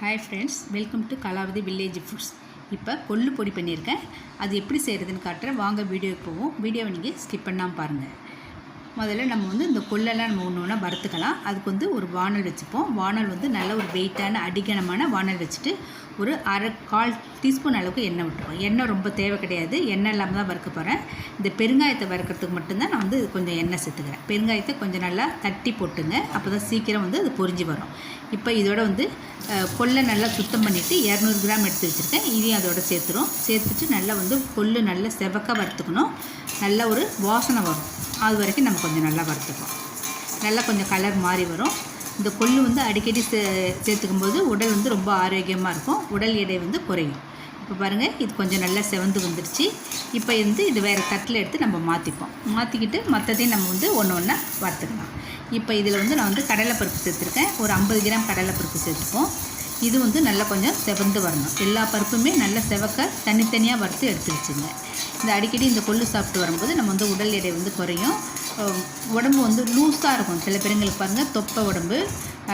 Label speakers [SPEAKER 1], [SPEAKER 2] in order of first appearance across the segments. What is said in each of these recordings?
[SPEAKER 1] Hi friends welcome to Kalavathi village foods இப்போ கொள்ளு பொடி பண்ணியிருக்கேன். அது எப்படி செய்கிறதுன்னு காட்டுறேன். வாங்க வீடியோக்கு போவோம். வீடியோவை நீங்கள் ஸ்கிப் பண்ணாமல் பாருங்கள் முதல்ல நம்ம வந்து இந்த கொள்ளெல்லாம் நம்ம ஒன்று ஒன்றா வறுத்துக்கலாம். அதுக்கு வந்து ஒரு வானல் வச்சுப்போம். வானல் வந்து நல்ல ஒரு வெயிட்டான அடிகனமான வானல் வச்சுட்டு ஒரு அரை கால் டீஸ்பூன் அளவுக்கு எண்ணெய் விட்டுருவோம். எண்ணெய் ரொம்ப தேவை கிடையாது. எண்ணெய் இல்லாமல் தான் வறுக்க போகிறேன் இந்த பெருங்காயத்தை வறுக்கிறதுக்கு மட்டும்தான் நான் வந்து கொஞ்சம் எண்ணெய் சேர்த்துக்கிறேன். பெருங்காயத்தை கொஞ்சம் நல்லா தட்டி போட்டுங்க. அப்போ தான் சீக்கிரம் வந்து அது பொறிஞ்சு வரும். இப்போ இதோட வந்து கொள்ளை நல்லா சுத்தம் பண்ணிவிட்டு இரநூறு கிராம் எடுத்து வச்சுருக்கேன். இதையும் அதோட சேர்த்துரும். சேர்த்துட்டு நல்லா வந்து கொள்ளு நல்லா செவக்க வறுத்துக்கணும். நல்ல ஒரு வாசனை வரும். அது வரைக்கும் நம்ம கொஞ்சம் நல்லா வறுத்துக்கோம் நல்லா கொஞ்சம் கலர் மாறி வரும். இந்த கொள்ளு வந்து அடிக்கடி சே சேர்த்துக்கும் போது உடல் வந்து ரொம்ப ஆரோக்கியமாக இருக்கும். உடல் எடை வந்து குறையும். இப்போ பாருங்கள் இது கொஞ்சம் நல்லா செவந்து வந்துடுச்சு இப்போ வந்து இது வேறு தட்டில் எடுத்து நம்ம மாற்றிப்போம் மாற்றிக்கிட்டு மற்றதையும் நம்ம வந்து ஒன்று ஒன்றா வறுத்துக்கலாம். இப்போ இதில் வந்து நான் வந்து கடலைப்பருப்பு சேர்த்துருக்கேன். ஒரு ஐம்பது கிராம் கடலைப்பருப்பு சேர்த்துப்போம். இது வந்து நல்லா கொஞ்சம் செவந்து வரணும். எல்லா பருப்புமே நல்லா செவக்க தனித்தனியாக வறுத்து எடுத்து வச்சுங்க. இந்த அடிக்கடி இந்த கொள்ளு சாப்பிட்டு வரும்போது நம்ம வந்து உடல் எடை வந்து குறையும். உடம்பு வந்து லூஸாக இருக்கும். சில பேருங்களுக்கு பாருங்கள் தொப்பை உடம்பு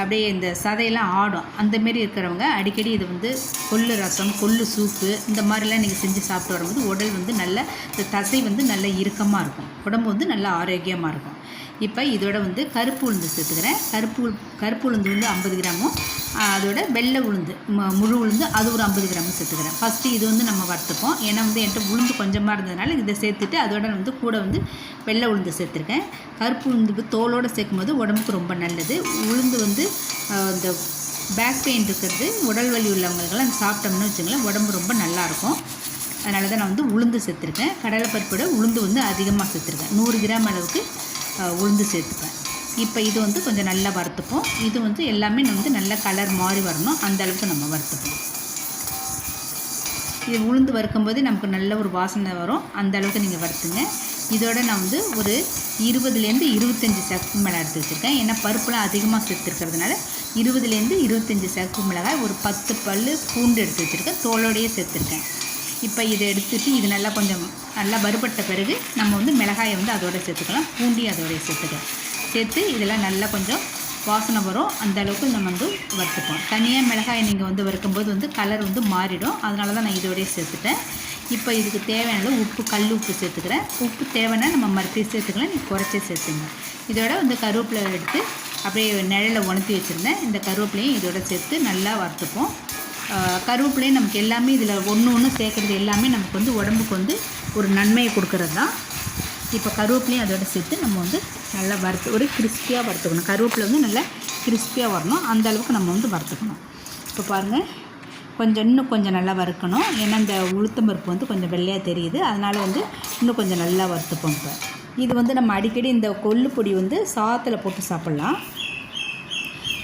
[SPEAKER 1] அப்படியே இந்த சதையெல்லாம் ஆடும். அந்தமாரி இருக்கிறவங்க அடிக்கடி இது வந்து கொள்ளு ரசம் கொள்ளு சூப்பு இந்த மாதிரிலாம் நீங்கள் செஞ்சு சாப்பிட்டு வரும்போது உடல் வந்து நல்ல இந்த தசை வந்து நல்ல இறுக்கமாக இருக்கும். உடம்பு வந்து நல்ல ஆரோக்கியமாக இருக்கும். இப்போ இதோட வந்து கருப்பு உளுந்து சேர்த்துக்கிறேன். கருப்பு உள்- கருப்பு உளுந்து வந்து ஐம்பது கிராமும் அதோட வெள்ளை உளுந்து ம- முழு உளுந்து அது ஒரு ஐம்பது கிராமும் சேர்த்துக்கிறேன். ஃபஸ்ட்டு இது வந்து நம்ம வறுத்துப்போம். ஏன்னா வந்து என்கிட்ட உளுந்து கொஞ்சமாக இருந்ததுனால இதை சேர்த்துட்டு அதோட வந்து கூட வந்து வெள்ளை உளுந்து சேர்த்துருக்கேன். கருப்பு உளுந்துக்கு தோலோடு சேர்க்கும்போது உடம்புக்கு ரொம்ப நல்லது. உளுந்து வந்து இந்த பேக் பெயின் இருக்கிறது உடல் வலி உள்ளவங்களுக்கெல்லாம் சாப்பிட்டோம்னு வச்சுங்களேன் உடம்பு ரொம்ப நல்லாயிருக்கும் அதனால தான் நான் வந்து உளுந்து சேர்த்துருக்கேன். கடலைப்பருப்போட உளுந்து வந்து அதிகமாக சேர்த்துருக்கேன். நூறு கிராம் அளவுக்கு உளுந்து சேர்த்துப்பேன். இப்போ இது வந்து கொஞ்சம் நல்லா வறுத்துப்போம். இது வந்து எல்லாமே வந்து நல்ல கலர் மாறி வரணும். அந்த அளவுக்கு நம்ம வறுத்துப்போம். இது உளுந்து வறுக்கும்போது நமக்கு நல்ல ஒரு வாசனை வரும். அந்த அளவுக்கு நீங்கள் வறுத்துங்க. இதோட நான் வந்து ஒரு இருபதுலேருந்து இருபத்தஞ்சி சக்கு மிளகாய் எடுத்து வச்சுருக்கேன். ஏன்னா பருப்புலாம் அதிகமாக சேர்த்துருக்கிறதுனால இருபதுலேருந்து இருபத்தஞ்சி சக்கு மிளகாய் ஒரு பத்து பல் பூண்டு எடுத்து வச்சுருக்கேன். தோலோடையே சேர்த்துருக்கேன். இப்போ இதை எடுத்துட்டு இது நல்லா கொஞ்சம் நல்லா வறுபட்ட பிறகு நம்ம வந்து மிளகாயை வந்து அதோட சேர்த்துக்கலாம். பூண்டி அதோடய சேர்த்துக்கலாம். சேர்த்து இதெல்லாம் நல்லா கொஞ்சம் வாசனை வரும். அந்த அளவுக்கு நம்ம வந்து வறுத்துப்போம் தனியாக மிளகாயை நீங்கள் வந்து வறுக்கும்போது வந்து கலர் வந்து மாறிடும். அதனால தான் நான் இதோடய சேர்த்துட்டேன். இப்போ இதுக்கு தேவையான உப்பு கல் உப்பு சேர்த்துக்கிறேன். உப்பு தேவைன்னா நம்ம மறுபடியும் சேர்த்துக்கலாம். நீ குறைச்சே சேர்த்துங்க. இதோட வந்து கருவேப்பிலை எடுத்து அப்படியே நிழலில் உணர்த்தி வச்சுருந்தேன். இந்த கருவேப்பிலையும் இதோட சேர்த்து நல்லா வறுத்துப்போம். கருவேப்பிலையும் நமக்கு எல்லாமே இதில் ஒன்று ஒன்று சேர்க்குறது எல்லாமே நமக்கு வந்து உடம்புக்கு வந்து ஒரு நன்மையை கொடுக்கறது தான். இப்போ கருவேப்பிலையும் அதோட சேர்த்து நம்ம வந்து நல்லா வறுத்து ஒரு கிறிஸ்பியாக வறுத்துக்கணும். கருவேப்பிலை வந்து நல்லா கிறிஸ்பியாக வரணும். அந்த அளவுக்கு நம்ம வந்து வறுத்துக்கணும். இப்போ பாருங்கள் கொஞ்சம் இன்னும் கொஞ்சம் நல்லா வறுக்கணும். ஏன்னா இந்த உளுத்தம் பருப்பு வந்து கொஞ்சம் வெள்ளையாக தெரியுது. அதனால் வந்து இன்னும் கொஞ்சம் நல்லா வறுத்துப்போம் இப்போ. இது வந்து நம்ம அடிக்கடி இந்த கொல்லு பொடி வந்து சாத்தில் போட்டு சாப்பிட்லாம்.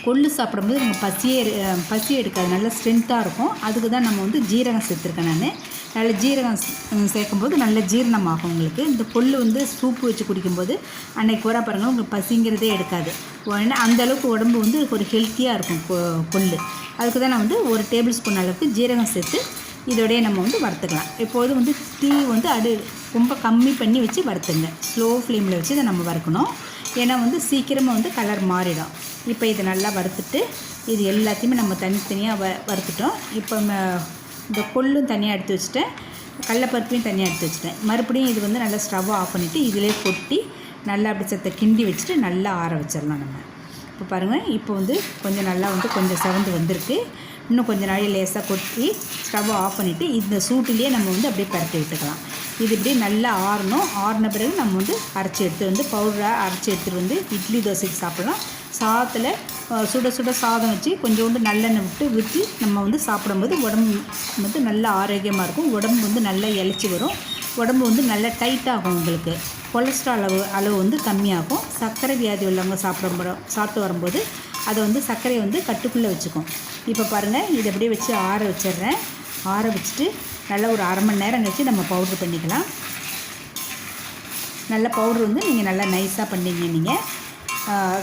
[SPEAKER 1] கொள்ளு சாப்பிடும்போது நம்ம பசியே பசி எடுக்காது. நல்ல ஸ்ட்ரென்த்தாக இருக்கும். அதுக்கு தான் நம்ம வந்து ஜீரகம் சேர்த்துருக்கேன் நான். நல்ல ஜீரகம் சேர்க்கும்போது நல்ல ஜீரணமாகும் உங்களுக்கு. இந்த கொள்ளு வந்து சூப்பு வச்சு குடிக்கும்போது அன்னைக்கு வர பாருங்கள் உங்களுக்கு பசிங்கிறதே எடுக்காது. ஏன்னா அந்தளவுக்கு உடம்பு வந்து ஒரு ஹெல்த்தியாக இருக்கும் கொ- கொள்ளு. அதுக்கு தான் நான் வந்து ஒரு டேபிள் ஸ்பூன் அளவுக்கு ஜீரகம் சேர்த்து இதோடய நம்ம வந்து வறுத்துக்கலாம். எப்போதும் வந்து தீ வந்து அடு ரொம்ப கம்மி பண்ணி வச்சு வறுத்துங்க. ஸ்லோ ஃப்ளேமில் வச்சு இதை நம்ம வறுக்கணும். ஏன்னா வந்து சீக்கிரமாக வந்து கலர் மாறிடும். இப்போ இதை நல்லா வறுத்துட்டு இது எல்லாத்தையுமே நம்ம தனித்தனியாக வ வறுத்துட்டோம். இப்போ ம- இந்த கொள்ளும் தனியாக எடுத்து வச்சுட்டேன். கடலப்பருப்பையும் தனியாக எடுத்து வச்சுட்டேன். மறுபடியும் இது வந்து நல்லா ஸ்டவ் ஆஃப் பண்ணிவிட்டு இதிலே கொட்டி நல்லா அப்படி சத்த கிண்டி வச்சுட்டு நல்லா ஆற வச்சிடலாம் நம்ம. இப்போ பாருங்கள் இப்போ வந்து கொஞ்சம் நல்லா வந்து கொஞ்சம் சிறந்து வந்திருக்கு. இன்னும் கொஞ்சம் நாளை லேசாக கொட்டி ஸ்டவ் ஆஃப் பண்ணிவிட்டு இந்த சூட்டிலேயே நம்ம வந்து அப்படியே பரட்டி விட்டுக்கலாம். இது இப்படியே நல்லா ஆறணும். ஆறின பிறகு நம்ம வந்து அரைச்சி எடுத்து வந்து பவுடராக அரைச்சி எடுத்துகிட்டு வந்து இட்லி தோசைக்கு சாப்பிடலாம். சாதத்தில் சுட சுட சாதம் வச்சு கொஞ்சோண்டு நல்லெண்ணெய் விட்டு ஊற்றி நம்ம வந்து சாப்பிடும்போது உடம்பு வந்து நல்ல ஆரோக்கியமாக இருக்கும். உடம்பு வந்து நல்லா இழைச்சி வரும். உடம்பு வந்து நல்லா டைட்டாகும் உங்களுக்கு. கொலஸ்ட்ரால் அளவு அளவு வந்து கம்மியாகும். சர்க்கரை வியாதி உள்ளவங்க சாப்பிட சாப்பிட்டு வரும்போது அதை வந்து சர்க்கரையை வந்து கட்டுக்குள்ளே வச்சுக்கும். இப்போ பாருங்கள் இதை அப்படியே வச்சு ஆற வச்சிடுறேன். ஆற வச்சுட்டு நல்லா ஒரு அரை மணி நேரம் கழித்து நம்ம பவுட்ரு பண்ணிக்கலாம். நல்ல பவுட்ரு வந்து நீங்கள் நல்லா நைஸாக பண்ணிங்க நீங்கள்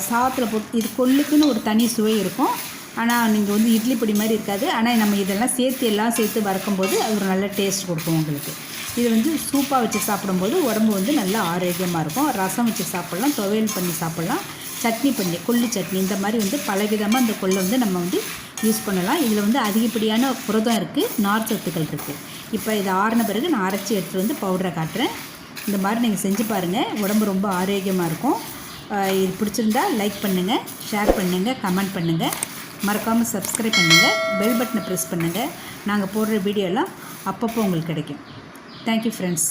[SPEAKER 1] சாதத்தில் போட்டு இது கொள்ளுக்குன்னு ஒரு தனி சுவை இருக்கும். ஆனால் நீங்கள் வந்து இட்லி பொடி மாதிரி இருக்காது. ஆனால் நம்ம இதெல்லாம் சேர்த்து எல்லாம் சேர்த்து வறுக்கும்போது அது ஒரு நல்ல டேஸ்ட் கொடுக்கும் உங்களுக்கு. இது வந்து சூப்பாக வச்சு சாப்பிடும்போது உடம்பு வந்து நல்லா ஆரோக்கியமாக இருக்கும். ரசம் வச்சு சாப்பிட்லாம் துவையல் பண்ணி சாப்பிட்லாம். சட்னி பண்ணி கொள்ளு சட்னி இந்த மாதிரி வந்து பலவிதமாக அந்த கொள்ளை வந்து நம்ம வந்து யூஸ் பண்ணலாம். இதில் வந்து அதிகப்படியான புரதம் இருக்குது நார் சத்துக்கள் இருக்குது இப்போ இதை ஆறின பிறகு நான் அரைச்சி எடுத்துகிட்டு வந்து பவுடரை காட்டுறேன். இந்த மாதிரி நீங்கள் செஞ்சு பாருங்கள் உடம்பு ரொம்ப ஆரோக்கியமாக இருக்கும். இது பிடிச்சிருந்தா லைக் பண்ணுங்கள் ஷேர் பண்ணுங்கள் கமெண்ட் பண்ணுங்கள் மறக்காமல் சப்ஸ்கிரைப் பண்ணுங்கள் பெல் பட்டனை ப்ரெஸ் பண்ணுங்கள் நாங்கள் போடுற வீடியோலாம் அப்பப்போ உங்களுக்கு கிடைக்கும். Thank you friends